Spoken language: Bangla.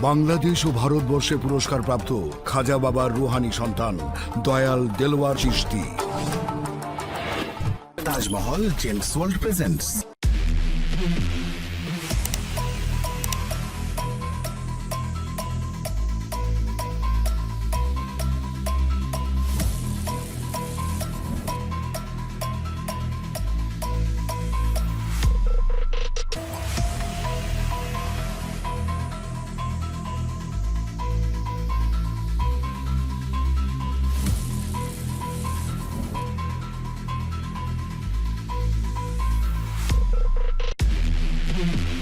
বাংলাদেশ ও ভারতবর্ষে পুরস্কার প্রাপ্ত খাজা বাবার রুহানি সন্তান Dayal Delwar Chishti Tajmahal gems world presents. Thank you.